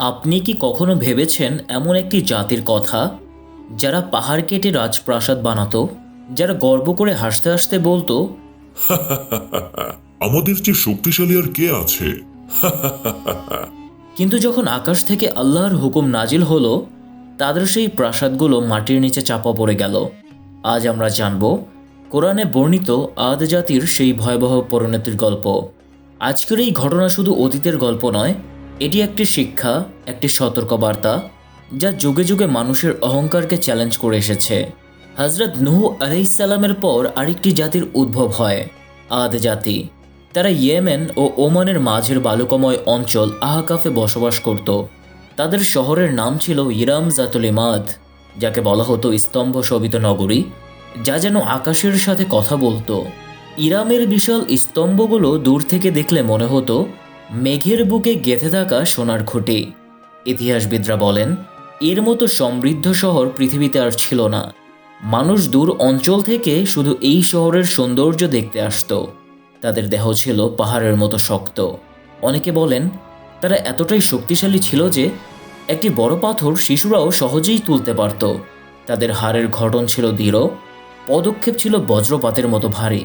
আপনি কি কখনো ভেবেছেন এমন একটি জাতির কথা? যারা পাহাড় কেটে রাজপ্রাসাদ বানাতো যারা গর্ব করে হাসতে হাসতে বলতো আমাদের চেয়ে শক্তিশালী আর কে আছে? কিন্তু যখন আকাশ থেকে আল্লাহর হুকুম নাজিল হলো তাদের সেই প্রাসাদগুলো মাটির নিচে চাপা পড়ে গেল। আজ আমরা জানব কোরআনে বর্ণিত আদ জাতির সেই ভয়াবহ পরিণতির গল্প। আজকের এই ঘটনা শুধু অতীতের গল্প নয় এটি একটি শিক্ষা, একটি সতর্কবার্তা, যা যুগে যুগে মানুষের অহংকারকে চ্যালেঞ্জ করে এসেছে। হজরত নুহু আলাইসাল্লামের পর আরেকটি জাতির উদ্ভব হয়, আদ জাতি। তারা ইয়েমেন ও ওমানের মাঝের বালুকময় অঞ্চল আহাকাফে বসবাস করত। তাদের শহরের নাম ছিল ইরাম জাতুলিমাদ যাকে বলা হতো স্তম্ভ শোভিত নগরী, যা যেন আকাশের সাথে কথা বলতো। ইরামের বিশাল স্তম্ভগুলো দূর থেকে দেখলে মনে হতো মেঘের বুকে গেঁথে থাকা সোনার খুঁটি। ইতিহাসবিদরা বলেন, এর মতো সমৃদ্ধ শহর পৃথিবীতে আর ছিল না। মানুষ দূর অঞ্চল থেকে শুধু এই শহরের সৌন্দর্য দেখতে আসতো। তাদের দেহ ছিল পাহাড়ের মতো শক্ত। অনেকে বলেন, তারা এতটাই শক্তিশালী ছিল যে একটি বড় পাথর শিশুরাও সহজেই তুলতে পারত। তাদের হাড়ের ঘটন ছিল দৃঢ়, পদক্ষেপ ছিল বজ্রপাতের মতো ভারী।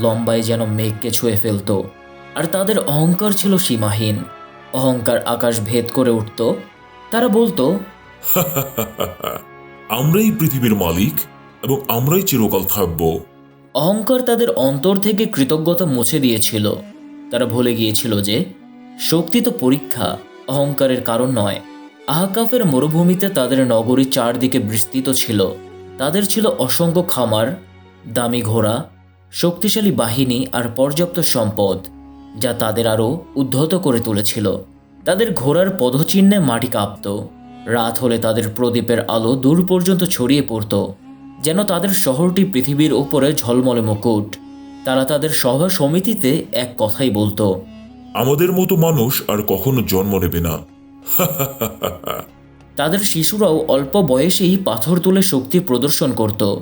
লম্বায় যেন মেঘকে ছুঁয়ে ফেলত। আর তাদের অহংকার ছিল সীমাহীন। অহংকার আকাশ ভেদ করে উঠত। তারা বলতো আমরাই পৃথিবীর মালিক এবং আমরাই চিরকাল থাকব। অহংকার তাদের অন্তর থেকে কৃতজ্ঞতা মুছে দিয়েছিল। তারা ভুলে গিয়েছিল যে শক্তি তো পরীক্ষা অহংকারের কারণ নয়। আহকাফের মরুভূমিতে তাদের নগরী চারদিকে বিস্তৃত ছিল। তাদের ছিল অসংখ্য খামার দামি ঘোড়া শক্তিশালী বাহিনী আর পর্যাপ্ত সম্পদ। যা তাদের আরও উদ্ধত করে তুলেছিল। তাদের ঘোড়ার পদচিহ্নে মাটি কাঁপত। রাত হলে তাদের প্রদীপের আলো দূর পর্যন্ত ছড়িয়ে পড়ত যেন তাদের শহরটি পৃথিবীর ওপরে ঝলমলে মুকুট। তারা তাদের সভা সমিতিতে এক কথাই বলতো আমাদের মতো মানুষ আর কখনো জন্ম নেবে না। তাদের শিশুরাও অল্প বয়সেই পাথর তুলে শক্তি প্রদর্শন করত।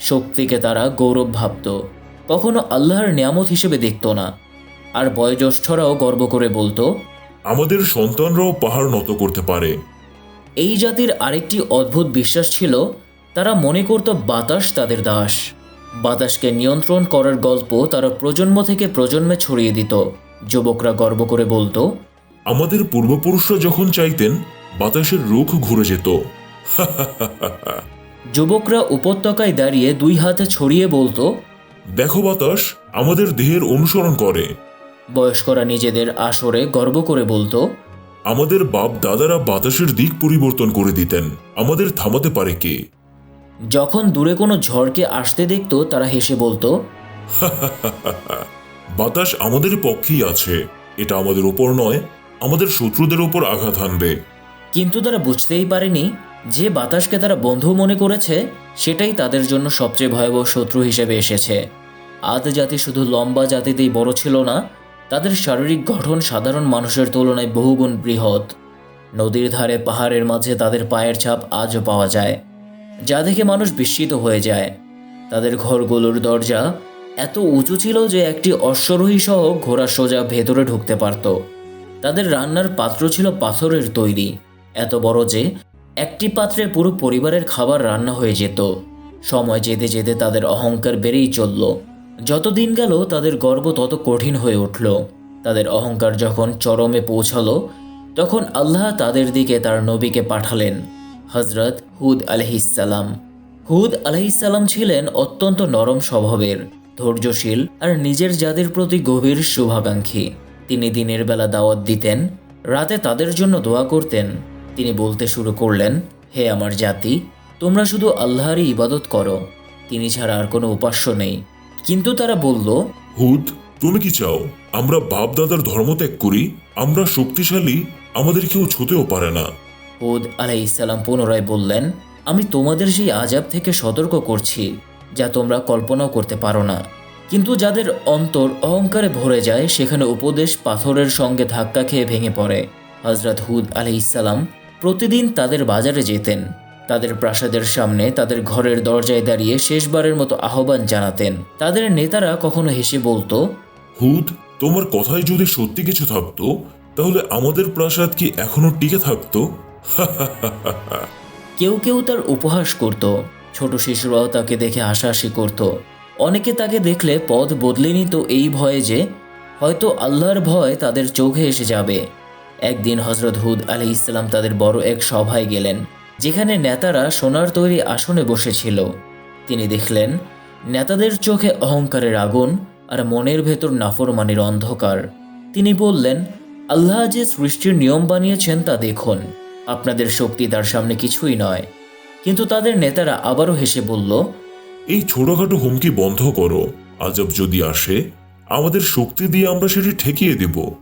শক্তিকে তারা গৌরব ভাবত কখনো আল্লাহর নিয়ামত হিসেবে দেখত না। আর বয়োজ্যেষ্ঠরাও গর্ব করে বলতো আমাদের সন্তানরাও পাহাড় নত করতে পারে। এই জাতির আরেকটি অদ্ভুত বিশ্বাস ছিল তারা মনে করত বাতাস তাদের দাস। বাতাসকে নিয়ন্ত্রণ করার গল্প তারা প্রজন্ম থেকে প্রজন্মে ছড়িয়ে দিত। যুবকরা গর্ব করে বলতো আমাদের পূর্বপুরুষরা যখন চাইতেন বাতাসের রুখ ঘুরে যেত। যুবকরা উপত্যকায় দাঁড়িয়ে দুই হাতে ছড়িয়ে বলতো দেখো বাতাস আমাদের দেহের অনুসরণ করে। বয়স্করা নিজেদের আসরে গর্ব করে বলতো আমাদের বাপ দাদারা বাতাসের দিক পরিবর্তন করে দিতেন। আমাদের থামাতে পারে কে? যখন দূরে কোনো ঝড়কে আসতে দেখতো তারা হেসে বলতো বাতাস আমাদের পক্ষেই আছে। এটা আমাদের উপর নয় আমাদের শত্রুদের উপর আঘাত হানবে। কিন্তু তারা বুঝতেই পারেনি যে বাতাসকে তারা বন্ধু মনে করেছে সেটাই তাদের জন্য সবচেয়ে ভয়াবহ শত্রু হিসেবে এসেছে। আদ জাতি শুধু লম্বা জাতিতেই বড় ছিল না তাদের শারীরিক গঠন সাধারণ মানুষের তুলনায় বহুগুণ বৃহৎ। নদীর ধারে, পাহাড়ের মাঝে তাদের পায়ের ছাপ আজও পাওয়া যায়, যা দেখে মানুষ বিস্মিত হয়ে যায়। তাদের ঘরগুলোর দরজা এত উঁচু ছিল যে একটি অশ্বরোহী সহ ঘোড়া সোজা ভেতরে ঢুকতে পারত। তাদের রান্নার পাত্র ছিল পাথরের তৈরি, এত বড় যে একটি পাত্রে পুরো পরিবারের খাবার রান্না হয়ে যেত। সময় যেতে যেতে তাদের অহংকার বেড়েই চলল। যত দিন গেল, তাদের গর্ব তত কঠিন হয়ে উঠল। তাদের অহংকার যখন চরমে পৌঁছালো, তখন আল্লাহ তাদের দিকে তার নবীকে পাঠালেন হজরত হুদ আলহিসাল্লাম হুদ আলহিসাল্লাম ছিলেন অত্যন্ত নরম স্বভাবের, ধৈর্যশীল আর নিজের জাতির প্রতি গভীর শুভাকাঙ্ক্ষী। তিনি দিনের বেলা দাওয়াত দিতেন, রাতে তাদের জন্য দোয়া করতেন। তিনি বলতে শুরু করলেন, হে আমার জাতি, তোমরা শুধু আল্লাহরই ইবাদত করো। তিনি ছাড়া আর কোনো উপাস্য নেই। কিন্তু তারা বলল হুদ তুমি কি চাও? আমরা বাপ দাদার ধর্ম ত্যাগ করি আমরা শক্তিশালী আমাদের কেউ ছুতেও পারে না। হুদ আলাইসাল্লাম পুনরায় বললেন আমি তোমাদের সেই আজাব থেকে সতর্ক করছি যা তোমরা কল্পনাও করতে পারো না। কিন্তু যাদের অন্তর অহংকারে ভরে যায় সেখানে উপদেশ পাথরের সঙ্গে ধাক্কা খেয়ে ভেঙে পড়ে। হজরত হুদ আলাইসাল্লাম প্রতিদিন তাদের বাজারে যেতেন। তাদের প্রাসাদের সামনে তাদের ঘরের দরজায় দাঁড়িয়ে শেষবারের মতো আহ্বান জানাতেন। তাদের নেতারা কখনো হেসে বলতো হুদ তোমার কথায় যদি সত্যি কিছু থাকতো তাহলে আমাদের প্রাসাদ কি এখনও টিকে থাকতো? কেউ কেউ তার উপহাস করত ছোট শিশুরাও তাকে দেখে হাসাহাসি করত। অনেকে তাকে দেখলে পদ বদলে নিত এই ভয়ে যে হয়তো আল্লাহর ভয় তাদের চোখে এসে যাবে। একদিন হজরত হুদ আলি ইসলাম তাদের বড় এক সভায় গেলেন। যেখানে নেতারা সোনার তৈরি আসনে বসেছিল। তিনি দেখলেন, নেতাদের চোখে অহংকারের আগুন আর মনের ভেতর নাফরমানির অন্ধকার। তিনি বললেন, আল্লাহ যে সৃষ্টির নিয়ম বানিয়েছেন তা দেখুন। আপনাদের শক্তি তার সামনে কিছুই নয়। কিন্তু তাদের নেতারা আবারও হেসে বলল, এই ছোটখাটো হুমকি বন্ধ করো। আজব যদি আসে, আমাদের শক্তি দিয়ে আমরা সেটি ঠেকিয়ে দেব।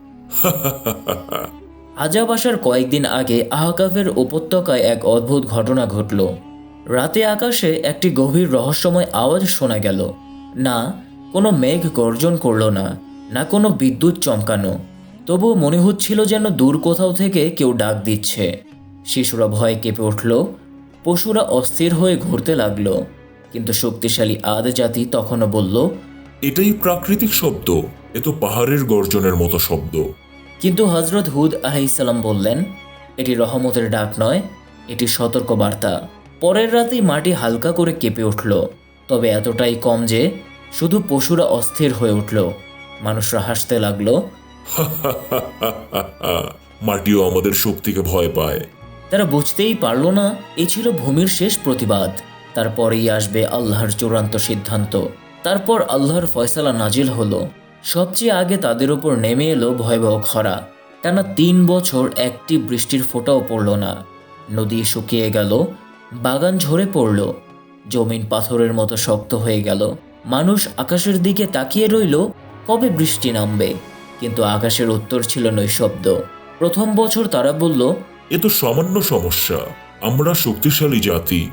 আজাব আসার কয়েকদিন আগে আহকাফের উপত্যকায় এক অদ্ভুত ঘটনা ঘটল। রাতে আকাশে একটি গভীর রহস্যময় আওয়াজ শোনা গেল। না, কোনো মেঘ গর্জন করল না না কোনো বিদ্যুৎ চমকানো। তবুও মনে হচ্ছিল যেন দূর কোথাও থেকে কেউ ডাক দিচ্ছে। শিশুরা ভয়ে কেঁপে উঠল। পশুরা অস্থির হয়ে ঘুরতে লাগল। কিন্তু শক্তিশালী আদ জাতি তখনও বলল, এটাই প্রাকৃতিক শব্দ। এ তো পাহাড়ের গর্জনের মতো শব্দ। কিন্তু হজরত হুদ আলাইসাল্লাম বললেন এটি রহমতের ডাক নয় এটি সতর্ক বার্তা পরের রাতেই মাটি হালকা করে কেঁপে উঠল। তবে এতটাই কম যে শুধু পশুরা অস্থির হয়ে উঠল। মানুষরা হাসতে লাগল। মাটিও আমাদের শক্তিকে ভয় পায়। তারা বুঝতেই পারল না এ ছিল ভূমির শেষ প্রতিবাদ। তারপরেই আসবে আল্লাহর চূড়ান্ত সিদ্ধান্ত। তারপর আল্লাহর ফয়সালা নাজিল হলো। সবচেয়ে আগে তাদের উপর নেমে এলো ভয়াবহ খরা। টানা তিন বছর একটি বৃষ্টির ফোঁটাও পড়ল না। নদী শুকিয়ে গেল বাগান ঝরে পড়ল জমিন পাথরের মতো শক্ত হয়ে গেল। মানুষ আকাশের দিকে তাকিয়ে রইল কবে বৃষ্টি নামবে? কিন্তু আকাশের উত্তর ছিল নৈশব্দ প্রথম বছর তারা বলল এ তো সামান্য সমস্যা আমরা শক্তিশালী জাতি।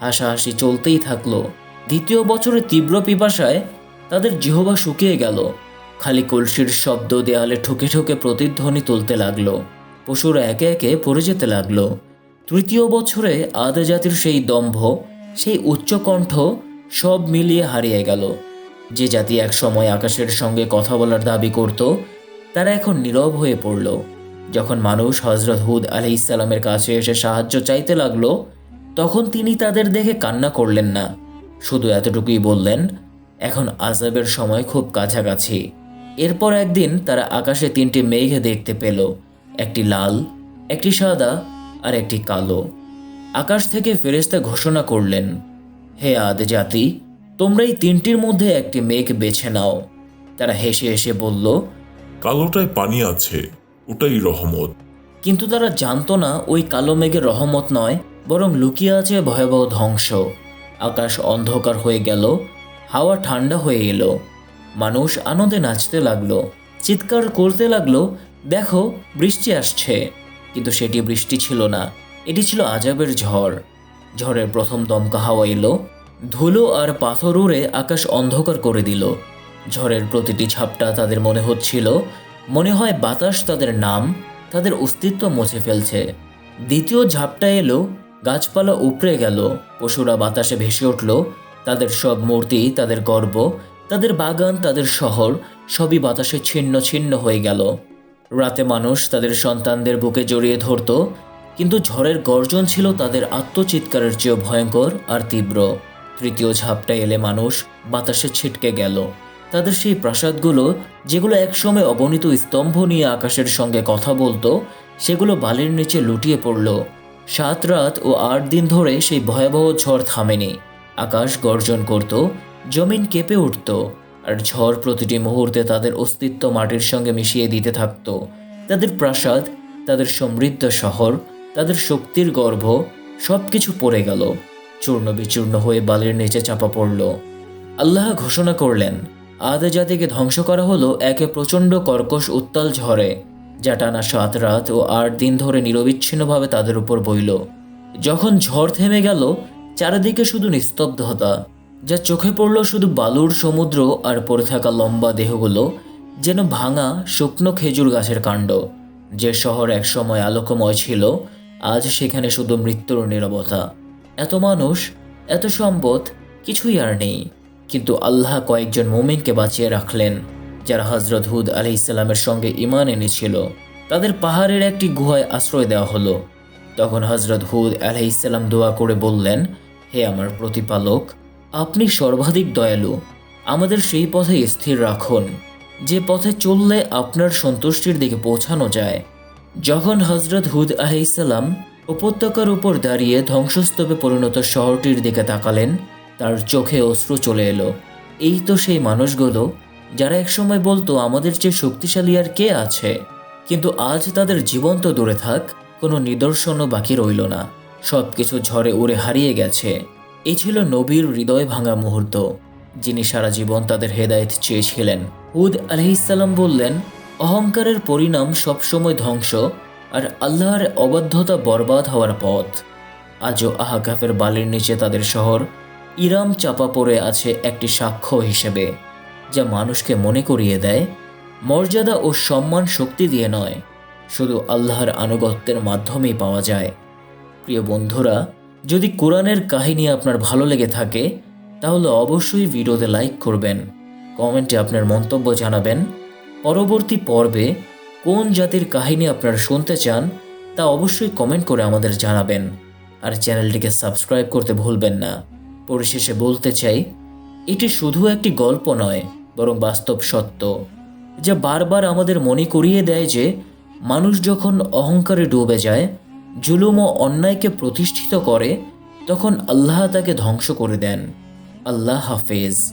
হাসাহাসি চলতেই থাকল। দ্বিতীয় বছরে তীব্র পিপাসায় তাদের জিহবা শুকিয়ে গেল। খালি কলসির শব্দ দেয়ালে ঠুকে ঠুকে প্রতিধ্বনি তুলতে লাগল। পশুরা একে একে পড়ে যেতে লাগল। তৃতীয় বছরে আদা জাতির সেই দম্ভ, সেই উচ্চকণ্ঠ সব মিলিয়ে হারিয়ে গেল। যে জাতি একসময় আকাশের সঙ্গে কথা বলার দাবি করত, তারা এখন নীরব হয়ে পড়ল। যখন মানুষ হজরত হুদ আলি ইসালামের কাছে এসে সাহায্য চাইতে লাগল, তখন তিনি তাদের দেখে কান্না করলেন না। শুধু এতটুকুই বললেন এখন আজাবের সময় খুব কাছাকাছি। এরপর একদিন তারা আকাশে তিনটি মেঘ দেখতে পেল। একটি লাল একটি সাদা আর একটি কালো। আকাশ থেকে ফেরেস্তা ঘোষণা করলেন হে আদ জাতি তোমরা এই তিনটির মধ্যে একটি মেঘ বেছে নাও। তারা হেসে হেসে বলল কালোটায় পানি আছে ওটাই রহমত। কিন্তু তারা জানতো না ওই কালো মেঘের রহমত নয় বরং লুকিয়ে আছে ভয়াবহ ধ্বংস। আকাশ অন্ধকার হয়ে গেল হাওয়া ঠান্ডা হয়ে এলো। মানুষ আনন্দে নাচতে লাগল, চিৎকার করতে লাগল, দেখো বৃষ্টি আসছে। কিন্তু সেটি বৃষ্টি ছিল না, এটি ছিল আজাবের ঝড়। ঝড়ের প্রথম দমকা হাওয়া এলো, ধুলো আর পাথর উড়ে আকাশ অন্ধকার করে দিল। ঝড়ের প্রতিটি ঝাপটা তাদের মনে হচ্ছিল, মনে হয় বাতাস তাদের নাম, তাদের অস্তিত্ব মুছে ফেলছে। দ্বিতীয় ঝাপটা এলো, গাছপালা উপড়ে গেল, পশুরা বাতাসে ভেসে উঠল তাদের সব মূর্তি, তাদের গর্ব, তাদের বাগান, তাদের শহর, সবই বাতাসে ছিন্ন ছিন্ন হয়ে গেল। রাতে মানুষ তাদের সন্তানদের বুকে জড়িয়ে ধরত, কিন্তু ঝড়ের গর্জন ছিল তাদের আত্মচিৎকারের চেয়েও ভয়ঙ্কর আর তীব্র। তৃতীয় ঝাপটা এলে মানুষ বাতাসে ছিটকে গেল। তাদের সেই প্রাসাদগুলো, যেগুলো একসময় অগণিত স্তম্ভ নিয়ে আকাশের সঙ্গে কথা বলতো, সেগুলো বালির নিচে লুটিয়ে পড়ল। সাত রাত ও আট দিন ধরে সেই ভয়াবহ ঝড় থামেনি। আকাশ গর্জন করত, জমিন কেঁপে উঠত, আর ঝড় প্রতিটি মুহূর্তে তাদের অস্তিত্ব মাটির সঙ্গে মিশিয়ে দিতে থাকত। তাদের প্রাসাদ, তাদের সমৃদ্ধ শহর, তাদের শক্তির গর্ভ সব কিছু পড়ে গেল। চূর্ণ বিচূর্ণ হয়ে বালির নিচে চাপা পড়ল। আল্লাহ ঘোষণা করলেন, আদে জাতিকে ধ্বংস করা হলো একে প্রচণ্ড কর্কশ উত্তাল ঝড়ে, যা টানা সাত রাত ও আট দিন ধরে নিরবিচ্ছিন্নভাবে তাদের উপর বইল। যখন ঝড় থেমে গেল চারিদিকে শুধু নিস্তব্ধতা, যা চোখে পড়ল শুধু বালুর সমুদ্র আর পড়ে থাকা লম্বা দেহগুলো, যেন ভাঙা শুকনো খেজুর গাছের কাণ্ড। যে শহর একসময় আলোকময় ছিল, আজ সেখানে শুধু মৃত্যুর নীরবতা। এত মানুষ, এত সম্পদ, কিছুই আর নেই। কিন্তু আল্লাহ কয়েকজন মোমিনকে বাঁচিয়ে রাখলেন, যারা হজরত হুদ আলি ইসলামের সঙ্গে ইমান এনেছিল। তাদের পাহাড়ের একটি গুহায় আশ্রয় দেওয়া হলো। তখন হজরত হুদ আলি ইসলাম দোয়া করে বললেন, হে আমার প্রতিপালক, আপনি সর্বাধিক দয়ালু। আমাদের সেই পথে স্থির রাখুন। যে পথে চললে আপনার সন্তুষ্টির দিকে পৌঁছানো যায়। যখন হজরত হুদ আলাইসাল্লাম উপত্যকার উপর দাঁড়িয়ে ধ্বংসস্তূপে পরিণত শহরটির দিকে তাকালেন, তার চোখে অশ্রু চলে এলো। এই তো সেই মানুষগুলো, যারা একসময় বলতো, আমাদের চেয়ে শক্তিশালী আর কে আছে? কিন্তু আজ তাদের জীবন্ত দূরে থাক কোনো নিদর্শনও বাকি রইল না। সব কিছু ঝড়ে উড়ে হারিয়ে গেছে। এই ছিল নবীর হৃদয় ভাঙা মুহূর্ত, যিনি সারা জীবন তাদের হেদায়েত চেয়েছিলেন। হুদ আলহিসাল্লাম বললেন, অহংকারের পরিণাম সবসময় ধ্বংস আর আল্লাহর অবাধ্যতা বরবাদ হওয়ার পথ। আজও আহাকাফের বালির নিচে তাদের শহর ইরাম চাপা পড়ে আছে একটি সাক্ষ্য হিসেবে, যা মানুষকে মনে করিয়ে দেয়, মর্যাদা ও সম্মান শক্তি দিয়ে নয়। শুধু আল্লাহর আনুগত্যের মাধ্যমেই পাওয়া যায়। প্রিয় বন্ধুরা, যদি কোরআনের কাহিনী আপনার ভালো লেগে থাকে, তাহলে অবশ্যই ভিডিওতে লাইক করবেন, কমেন্টে আপনার মন্তব্য জানাবেন। পরবর্তী পর্বে কোন জাতির কাহিনী আপনারা শুনতে চান, তা অবশ্যই কমেন্ট করে আমাদের জানাবেন। আর চ্যানেলটিকে সাবস্ক্রাইব করতে ভুলবেন না। পরিশেষে বলতে চাই, এটি শুধু একটি গল্প নয়, বরং বাস্তব সত্য। যা বারবার আমাদের মনে করিয়ে দেয় যে মানুষ যখন অহংকারে ডুবে যায়, জুলুম ও অন্যায়কে প্রতিষ্ঠিত করে, তখন আল্লাহ তাকে ধ্বংস করে দেন। আল্লাহ হাফেজ।